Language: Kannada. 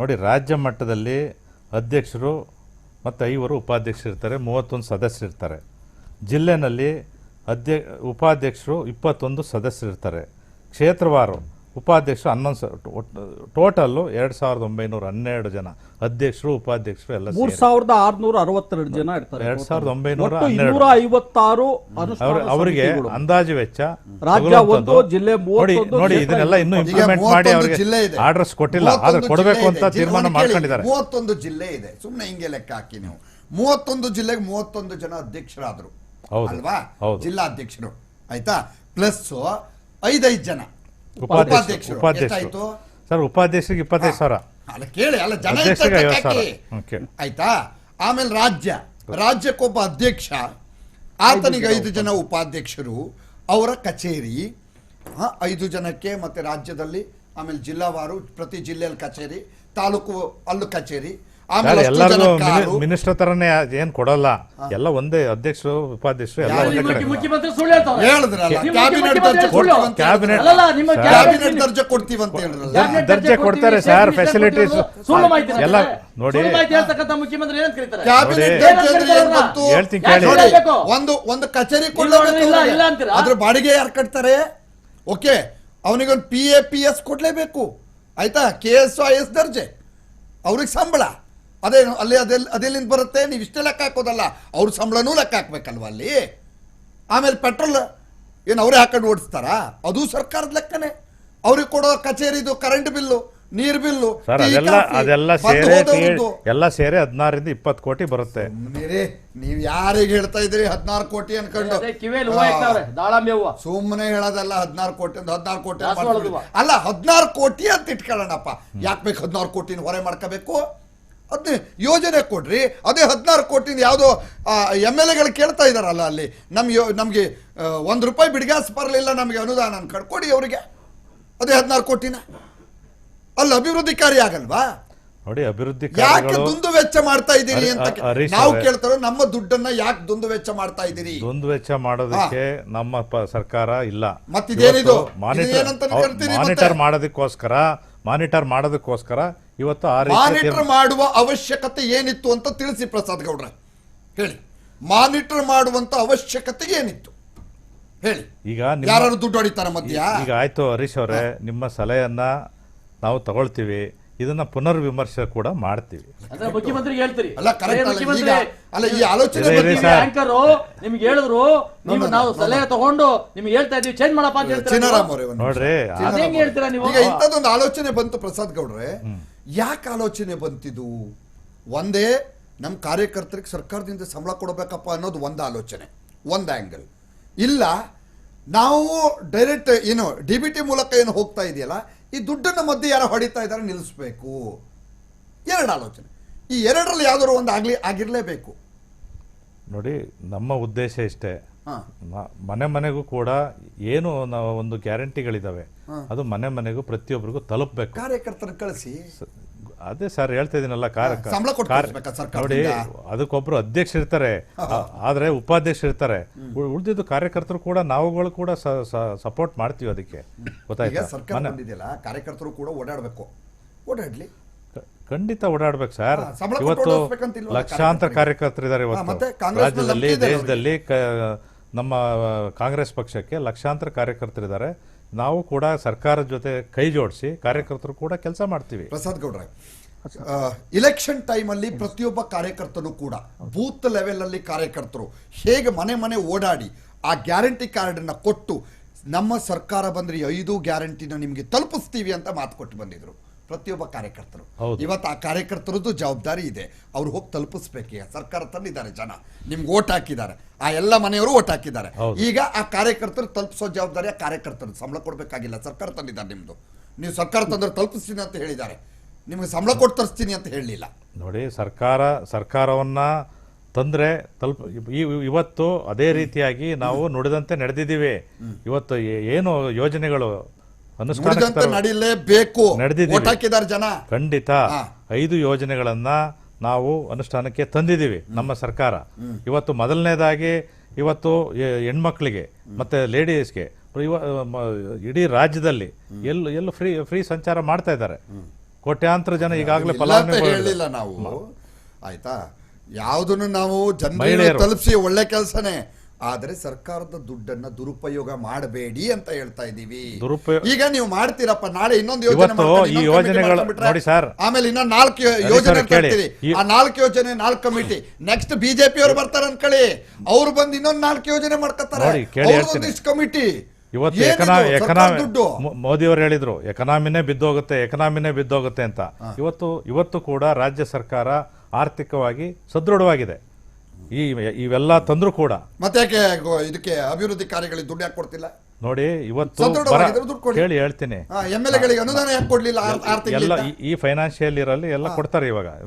ನೋಡಿ, ರಾಜ್ಯ ಮಟ್ಟದಲ್ಲಿ ಅಧ್ಯಕ್ಷರು ಮತ್ತು ಐವರು ಉಪಾಧ್ಯಕ್ಷರು ಇರ್ತಾರೆ ಮೂವತ್ತೊಂದು ಸದಸ್ಯರು ಇರ್ತಾರೆ ಜಿಲ್ಲೆನಲ್ಲಿ ಅಧ್ಯ ಉಪಾಧ್ಯಕ್ಷರು ಇಪ್ಪತ್ತೊಂದು ಸದಸ್ಯರು ಇರ್ತಾರೆ ಕ್ಷೇತ್ರವಾರು. ಉಪಾಧ್ಯಕ್ಷರು ಹನ್ನೊಂದು ಸಾವಿರ. ಟೋಟಲ್ಲು ಎರಡು ಸಾವಿರದ ಒಂಬೈನೂರ ಹನ್ನೆರಡು ಜನ. ಅಧ್ಯಕ್ಷರು ಉಪಾಧ್ಯಕ್ಷರು ಎಲ್ಲ ಮೂರ್ ಸಾವಿರದ ಆರ್ನೂರ ಅರವತ್ತೆರಡು ಜನ ಇರ್ತಾರೆ ಎರಡ್ ಸಾವಿರದ ಒಂಬೈನೂರ ಹನ್ನೆರಡು. ಐವತ್ತಾರು ಅವರಿಗೆ ಅಂದಾಜು ವೆಚ್ಚ ರಾಜ್ಯ ಒಂದು, ಜಿಲ್ಲೆ ನೋಡಿ ನೋಡಿ ಇದನ್ನೆಲ್ಲ ಇನ್ನೂ ಇಂಪ್ಲಿಮೆಂಟ್ ಮಾಡಿ ಅವರಿಗೆ ಜಿಲ್ಲೆ ಇದೆ. ಆರ್ಡರ್ಸ್ ಕೊಟ್ಟಿಲ್ಲ. ಆದ್ರೆ ಕೊಡಬೇಕು ಅಂತ. ತೀರ್ಮಾನ ಮಾಡ್ಕೊಂಡಿದ್ದಾರೆ. ಮೂವತ್ತೊಂದು ಜಿಲ್ಲೆ ಇದೆ. ಸುಮ್ಮನೆ ಹಿಂಗೆ ಲೆಕ್ಕ ಹಾಕಿ ನೀವು. ಮೂವತ್ತೊಂದು ಜಿಲ್ಲೆಗೆ ಮೂವತ್ತೊಂದು ಜನ ಅಧ್ಯಕ್ಷರಾದ್ರು. ಹೌದು. ಅಲ್ವಾ. ಜಿಲ್ಲಾಧ್ಯಕ್ಷರು. ಆಯ್ತಾ? ಪ್ಲಸ್ ಐದೈದು ಜನ. ಉಪಾಧ್ಯಕ್ಷರು ಉಪಾಧ್ಯಕ್ಷರು. ಸರ್ ಉಪಾಧ್ಯಕ್ಷರಿಗೆ ಇಪ್ಪತ್ತೈದು ಸಾವಿರ. ಅಲ್ಲ ಕೇಳಿ ಅಲ್ಲ ಜನ ಅಧ್ಯಕ್ಷರಿಗೆ ಇರ್ತಕ್ಕ ಐವತ್ತು ಸಾವಿರ. ಹಾಕಿ. ಹ್ಮ್, ಆಯ್ತಾ? ಆಮೇಲೆ ರಾಜ್ಯ. ರಾಜ್ಯಕ್ಕೊಬ್ಬ ಅಧ್ಯಕ್ಷ. ಆತನಿಗೆ ಐದು ಜನ ಉಪಾಧ್ಯಕ್ಷರು. ಅವರ ಕಚೇರಿ. ಆ, ಐದು ಜನಕ್ಕೆ ಮತ್ತೆ ರಾಜ್ಯದಲ್ಲಿ ಆಮೇಲೆ ಜಿಲ್ಲಾವಾರು ಪ್ರತಿ ಜಿಲ್ಲೆಯಲ್ಲಿ ಕಚೇರಿ ತಾಲೂಕು ಅಲ್ಲೂ ಕಚೇರಿ. ಮಿನಿಸ್ಟರ್ ತರನೇ ಏನ್ ಕೊಡಲ್ಲ. ಎಲ್ಲ ಒಂದೇ ಅಧ್ಯಕ್ಷರು ಉಪಾಧ್ಯಕ್ಷರು ಎಲ್ಲ ಒಂದೇ ಕಡೆ. ಮುಖ್ಯಮಂತ್ರಿ ಸುಳ್ಳು ಹೇಳ್ತಾವ್ರೆ. ಹೇಳಿದ್ರಲ್ಲ ಕ್ಯಾಬಿನೆಟ್ ದರ್ಜೆ. ಕೊಡ್ತೀವಿ ಅಂತ ಕ್ಯಾಬಿನೆಟ್- ಹೇಳಿದ್ರಲ್ಲ. ಅಲ್ಲಲ್ಲ, ನಿಮ್ಮ ಕ್ಯಾಬಿನೆಟ್ ಕ್ಯಾಬಿನೆಟ್ ದರ್ಜೆ ಕೊಡ್ತಾರೆ ಸರ್, ಫೆಸಿಲಿಟೀಸ್ ಸುಳ್ಳು ಮಾಹಿತಿ ಎಲ್ಲ. ನೋಡಿ. ಹೇಳ್ತೀನಿ ಕೇಳಿ. ಒಂದು ಒಂದು ಕಚೇರಿ ಇಲ್ಲ, ಇಲ್ಲ, ಅಂತೀರಾ? ಅದ್ರ ಬಾಡಿಗೆ ಯಾರು ಕಟ್ತಾರೆ? ಓಕೆ ಅವನಿಗೊಂದು ಪಿ ಎ ಪಿ ಎಸ್ ಕೊಡ್ಲೇಬೇಕು. ಆಯ್ತಾ? ಕೆ ಎಸ್ ಐ ಎಸ್ ದರ್ಜೆ. ಅವ್ರಿಗೆ ಸಂಬಳ. ಅದೇನು ಅಲ್ಲಿ ಅದೆಲ್ಲ ಅದೆಲ್ಲಿಂದ ಬರುತ್ತೆ ನೀವು ಇಷ್ಟೇ ಲೆಕ್ಕ ಹಾಕೋದಲ್ಲ ಅವ್ರ ಸಂಬಳನೂ ಲೆಕ್ಕ ಹಾಕ್ಬೇಕಲ್ವ ಅಲ್ಲಿ? ಆಮೇಲೆ ಪೆಟ್ರೋಲ್ ಏನು ಅವರೇ ಹಾಕೊಂಡು ಓಡಿಸ್ತಾರಾ? ಅದು ಸರ್ಕಾರದ ಲೆಕ್ಕನೇ. ಅವ್ರಿಗೆ ಕೊಡೋ ಕಚೇರಿದು ಕರೆಂಟ್ ಬಿಲ್ಲು ನೀರ್ ಬಿಲ್ಲು ಸರ್ ಅದೆಲ್ಲ ಅದೆಲ್ಲ ಸೇರಿ. ಎಲ್ಲ ಸೇರಿ ಹದಿನಾರಿಂದ ಇಪ್ಪತ್ತು ಕೋಟಿ ಬರುತ್ತೆ. ನೀವ್ ಯಾರಿಗೆ ಹೇಳ್ತಾ ಇದ್ರಿ ಹದಿನಾರು ಕೋಟಿ ಅನ್ಕೊಂಡು? ಸುಮ್ಮನೆ ಹೇಳೋದಲ್ಲ ಹದಿನಾರು ಕೋಟಿ ಅಂತ ಹದಿನಾರು ಕೋಟಿ. ಅಲ್ಲ ಹದಿನಾರು ಕೋಟಿ ಅಂತ ಇಟ್ಕೊಳ್ಳೋಣಪ್ಪ. ಯಾಕೆ ಬೇಕು ಹದಿನಾರು ಕೋಟಿನ ಹೊರೆ ಮಾಡ್ಕೋಬೇಕು? ಅದನ್ನೇ ಯೋಜನೆ ಕೊಡ್ರಿ. ಅದೇ ಹದಿನಾರು ಕೋಟಿನ ಯಾವುದೋ ಎಂ ಎಲ್ ಎಗಳು ಕೇಳ್ತಾ ಇದಾರಲ್ಲ ಅಲ್ಲಿ. ನಮ್ ಯೋ ನಮಗೆ ಒಂದು ರೂಪಾಯಿ ಬಿಡಿಗಾಸ್ ಬರಲಿಲ್ಲ ನಮಗೆ ಅನುದಾನ ಕಡ್ಕೊಡಿ ಕೊಡಿ ಅವರಿಗೆ. ಅದೇ ಹದಿನಾರು ಕೋಟಿನ. ಅಲ್ಲಿ ಅಭಿವೃದ್ಧಿ ಕಾರ್ಯ ಆಗಲ್ವಾ? ನೋಡಿ ಅಭಿವೃದ್ಧಿ ಯಾಕೆ ದುಂದು ವೆಚ್ಚ ಮಾಡ್ತಾ ಇದ್ದೀರಿ ಅಂತ ನಾವು ಕೇಳ್ತಾರೆ ನಮ್ಮ ದುಡ್ಡನ್ನ ಯಾಕೆ ದುಂದು ವೆಚ್ಚ ಮಾಡ್ತಾ ಇದ್ದೀರಿ? ದುಂದು ವೆಚ್ಚ ಮಾಡೋದಕ್ಕೆ ನಮ್ಮ ಸರ್ಕಾರ ಇಲ್ಲ. ಮತ್ತಿದೇನಿದು? ಮಾನಿಟರ್ ಮಾಡೋದಕ್ಕೋಸ್ಕರ ಮಾನಿಟರ್ ಮಾಡೋದಕ್ಕೋಸ್ಕರ ಇವತ್ತು ಮಾನಿಟರ್ ಮಾಡುವ ಅವಶ್ಯಕತೆ ಏನಿತ್ತು ಅಂತ ತಿಳಿಸಿ ಪ್ರಸಾದ್ ಗೌಡ್ರ. ಹೇಳಿ. ಮಾನಿಟರ್ ಮಾಡುವಂತ ಅವಶ್ಯಕತೆ ಏನಿತ್ತು? ಹೇಳಿ. ಈಗ ಯಾರು ದುಡ್ಡು ಹೊಡಿತಾರ ಮಧ್ಯ? ಈಗ ಆಯ್ತು ಹರೀಶ್ ಅವರೇ ನಿಮ್ಮ ಸಲಹೆಯನ್ನ ನಾವು ತಗೊಳ್ತೀವಿ. ಇದನ್ನ ಪುನರ್ವಿಮರ್ಶೆ ಕೂಡ ಮಾಡ್ತೀವಿ. ಅಂದ್ರೆ ಮುಖ್ಯಮಂತ್ರಿಗೆ ಹೇಳ್ತೀರಿ. ಅಲ್ಲ ಕರೆಕ್ಟ್ ಅಲ್ಲ ಮುಖ್ಯಮಂತ್ರಿ ಅಲ್ಲ ಈ ಆಲೋಚನೆ ಬಂದಿದೆ. ನಿಮ್ಗೆ ಹೇಳಿದ್ರು ನೀವು ನಾವು ಸಲಹೆ ತಗೊಂಡು ನಿಮ್ಗೆ ಹೇಳ್ತಾ ಇದೀವಿ ಚೇಂಜ್ ಮಾಡಪ್ಪ ಅಂತ ಹೇಳ್ತೀರಾ ನೋಡ್ರಿ ನಿಮಿಷ. ಅದ್ ಹೆಂಗ್ ಹೇಳ್ತೀರಾ ನೀವು? ಈಗ ಇಂಥದ್ದೊಂದು ಆಲೋಚನೆ ಬಂತು ಪ್ರಸಾದ್ ಗೌಡ್ರೆ. ಯಾಕೆ ಆಲೋಚನೆ ಬಂತಿದು ಒಂದೇ ನಮ್ಮ ಕಾರ್ಯಕರ್ತರಿಗೆ ಸರ್ಕಾರದಿಂದ ಸಂಬಳ ಕೊಡಬೇಕಪ್ಪ ಅನ್ನೋದು ಒಂದು ಆಲೋಚನೆ ಒಂದು ಆಂಗಲ್ ಇಲ್ಲ ನಾವು ಡೈರೆಕ್ಟ್ ಏನು ಡಿ ಬಿ ಟಿ ಮೂಲಕ ಏನು ಹೋಗ್ತಾ ಇದೆಯಲ್ಲ ಈ ದುಡ್ಡನ್ನು ಮಧ್ಯೆ ಯಾರೋ ಹೊಡಿತಾ ಇದ್ದಾರೆ ನಿಲ್ಲಿಸ್ಬೇಕು. ಎರಡು ಆಲೋಚನೆ. ಈ ಎರಡರಲ್ಲಿ ಯಾವ್ದಾದ್ರು ಒಂದು ಆಗಲಿ ಆಗಿರಲೇಬೇಕು. ನೋಡಿ ನಮ್ಮ ಉದ್ದೇಶ ಇಷ್ಟೇ. ಮನೆ ಮನೆಗೂ ಕೂಡ ಏನು ನಾವು ಒಂದು ಗ್ಯಾರಂಟಿಗಳಿದಾವೆ ಅದು ಮನೆ ಮನೆಗೂ ಪ್ರತಿಯೊಬ್ಬರಿಗೂ ತಲುಪಬೇಕು. ಕಾರ್ಯಕರ್ತರ ಕಳಿಸಿ. ಅದೇ ಸರ್ ಹೇಳ್ತಾ ಇದೀನಲ್ಲ ಕಾರ ಸಂಬಳ ನೋಡಿ ಅದಕ್ಕೊಬ್ರು ಅಧ್ಯಕ್ಷ ಇರ್ತಾರೆ. ಆದ್ರೆ ಉಪಾಧ್ಯಕ್ಷ ಇರ್ತಾರೆ. ಉಳಿದಿದ್ದು ಕಾರ್ಯಕರ್ತರು ಕೂಡ ನಾವುಗಳು ಕೂಡ ಸಪೋರ್ಟ್ ಮಾಡ್ತೀವಿ ಅದಕ್ಕೆ. ಗೊತ್ತಾಯ್ತಾ? ಸರ್ಕಾರ ಬಂದಿದೆಯಲ್ಲ ಕಾರ್ಯಕರ್ತರು ಕೂಡ ಓಡಾಡಬೇಕು. ಓಡಾಡ್ಲಿ. ಖಂಡಿತ ಓಡಾಡ್ಬೇಕು ಸರ್. ಇವತ್ತು ಲಕ್ಷಾಂತರ? ಕಾರ್ಯಕರ್ತರಿದ್ದಾರೆ ಇವತ್ತು. ರಾಜ್ಯದಲ್ಲಿ ದೇಶದಲ್ಲಿ ನಮ್ಮ ಕಾಂಗ್ರೆಸ್ ಪಕ್ಷಕ್ಕೆ ಲಕ್ಷಾಂತರ ಕಾರ್ಯಕರ್ತರಿದ್ದಾರೆ. ನಾವು ಕೂಡ ಸರ್ಕಾರದ ಜೊತೆ ಕೈ ಜೋಡಿಸಿ ಕಾರ್ಯಕರ್ತರು ಕೂಡ ಕೆಲಸ ಮಾಡ್ತೀವಿ. ಪ್ರಸಾದ್ ಗೌಡ್ರ ಇಲೆಕ್ಷನ್ ಟೈಮಲ್ಲಿ ಪ್ರತಿಯೊಬ್ಬ ಕಾರ್ಯಕರ್ತನು ಕೂಡ ಬೂತ್ ಲೆವೆಲ್ ಅಲ್ಲಿ ಕಾರ್ಯಕರ್ತರು ಹೇಗೆ ಮನೆ ಮನೆ ಓಡಾಡಿ ಆ ಗ್ಯಾರಂಟಿ ಕಾರ್ಡನ್ನು ಕೊಟ್ಟು ನಮ್ಮ ಸರ್ಕಾರ ಬಂದ್ರೆ ಐದು ಗ್ಯಾರಂಟಿನ ನಿಮಗೆ ತಲುಪಿಸ್ತೀವಿ ಅಂತ ಮಾತು ಕೊಟ್ಟು ಬಂದಿದ್ರು. ಪ್ರತಿಯೊಬ್ಬ ಕಾರ್ಯಕರ್ತರು. ಇವತ್ತು ಆ ಕಾರ್ಯಕರ್ತರದ್ದು ಜವಾಬ್ದಾರಿ ಇದೆ. ಅವ್ರು ಹೋಗಿ ತಲುಪಿಸ್ಬೇಕು? ಸರ್ಕಾರ ತಂದಿದ್ದಾರೆ ಜನ. ನಿಮ್ಗೆ ಓಟ್ ಹಾಕಿದ್ದಾರೆ. ಆ ಎಲ್ಲ ಮನೆಯವರು ಓಟ್ ಹಾಕಿದ್ದಾರೆ. ಈಗ ಆ ಕಾರ್ಯಕರ್ತರು ತಲುಪಿಸೋ ಜವಾಬ್ದಾರಿ ಆ ಕಾರ್ಯಕರ್ತರು ಸಂಬಳ ಕೊಡಬೇಕಾಗಿಲ್ಲ. ಸರ್ಕಾರ ತಂದಿದ್ದಾರೆ ನಿಮ್ಮದು ನೀವು ಸರ್ಕಾರ ತಂದ್ರೆ ತಲುಪಿಸ್ತೀನಿ ಅಂತ ಹೇಳಿದ್ದಾರೆ. ನಿಮಗೆ ಸಂಬಳ ಕೊಟ್ಟು ತರಿಸ್ತೀನಿ ಅಂತ ಹೇಳಲಿಲ್ಲ. ನೋಡಿ ಸರ್ಕಾರ ಸರ್ಕಾರವನ್ನು ತಂದರೆ ತಲುಪ ಈ ಇವತ್ತು ಅದೇ ರೀತಿಯಾಗಿ ನಾವು ನುಡಿದಂತೆ ನಡೆದಿದ್ದೀವಿ. ಇವತ್ತು ಏನು ಯೋಜನೆಗಳು ಅನುಷ್ಠಾನಕ್ಕೆ ನಡೀಲೇಬೇಕು ನಡೆದಿದ್ದೀವಿ. ಹಾಕಿದ್ದಾರೆ ಜನ. ಖಂಡಿತ ಐದು ಯೋಜನೆಗಳನ್ನ ನಾವು ಅನುಷ್ಠಾನಕ್ಕೆ ತಂದಿದ್ದೀವಿ ನಮ್ಮ ಸರ್ಕಾರ. ಇವತ್ತು ಮೊದಲನೇದಾಗಿ ಇವತ್ತು ಹೆಣ್ಮಕ್ಳಿಗೆ ಮತ್ತೆ ಲೇಡೀಸ್ಗೆ ಇವ ಇಡೀ ರಾಜ್ಯದಲ್ಲಿ ಎಲ್ಲ ಎಲ್ಲೂ ಫ್ರೀ ಫ್ರೀ ಸಂಚಾರ ಮಾಡ್ತಾ ಇದ್ದಾರೆ. ಕೋಟ್ಯಾಂತರ ಜನ ಈಗಾಗಲೇ ಹೇಳಿಲ್ಲ ನಾವು. ಆಯ್ತಾ? ಯಾವುದನ್ನು ನಾವು ಜನರಿಗೆ ಮಹಿಳೆಯರು. ತಲುಪಿಸಿ ಒಳ್ಳೆ ಕೆಲಸನೇ. ಆದ್ರೆ ಸರ್ಕಾರದ ದುಡ್ಡನ್ನ ದುರುಪಯೋಗ ಮಾಡಬೇಡಿ ಅಂತ ಹೇಳ್ತಾ ಇದೀವಿ ದುರುಪಯೋಗ- ಈಗ ನೀವು ಮಾಡ್ತೀರಪ್ಪ ನಾಳೆ ಇನ್ನೊಂದು ಯೋಜನೆ ಸರ್. ಆಮೇಲೆ ಇನ್ನೊಂದು ನಾಲ್ಕು ಯೋಜನೆ. ಆ ನಾಲ್ಕು ಯೋಜನೆ ನಾಲ್ಕು ಕಮಿಟಿ ನೆಕ್ಸ್ಟ್ ಬಿಜೆಪಿ ಅವರು ಬರ್ತಾರೆ ಅನ್ಕೊಳ್ಳಿ. ಅವ್ರು ಬಂದು ಇನ್ನೊಂದು ನಾಲ್ಕು ಯೋಜನೆ ಮಾಡ್ಕೊತಾರೆ. ಕಮಿಟಿ ಇವತ್ತು ಎಕನಾಮಿ ದುಡ್ಡು. ಮೋದಿ ಅವರು ಹೇಳಿದ್ರು ಎಕನಾಮಿನೇ ಬಿದ್ದೋಗುತ್ತೆ ಎಕನಾಮಿನೇ ಬಿದ್ದೋಗುತ್ತೆ ಅಂತ. ಇವತ್ತು ಇವತ್ತು ಕೂಡ ರಾಜ್ಯ ಸರ್ಕಾರ ಆರ್ಥಿಕವಾಗಿ ಸದೃಢವಾಗಿದೆ. ಈ ಇವೆಲ್ಲ ತಂದ್ರು ಕೂಡ. ಮತ್ತೆ ಯಾಕೆ ಗೋ- ಇದಕ್ಕೆ ಅಭಿವೃದ್ಧಿ ಕಾರ್ಯಗಳಿಗೆ ದುಡ್ಡು ಯಾಕೆ ಕೊಡ್ತಿಲ್ಲ? ನೋಡಿ ಇವತ್ತು ಸದೃಢವಾಗಿದ್ರೆ ಬರ ದುಡ್ಡು ಕೊಡಿ. ಕೇಳಿ ಹೇಳ್ತೀನಿ. ಎಲ್ ಎಗಳಿಗೆ ಅನುದಾನ ಯಾಕೆ ಕೊಡ್ಲಿಲ್ಲ? ಆರ್- ಆರು ಎಲ್ಲ ತಿಂಗಳಿಂದ? ಈ- ಈ ಫೈನಾನ್ಷಿಯಲ್ ಇರಲ್ಲಿ ಎಲ್ಲ ಕೊಡ್ತಾರೆ ಇವಾಗ.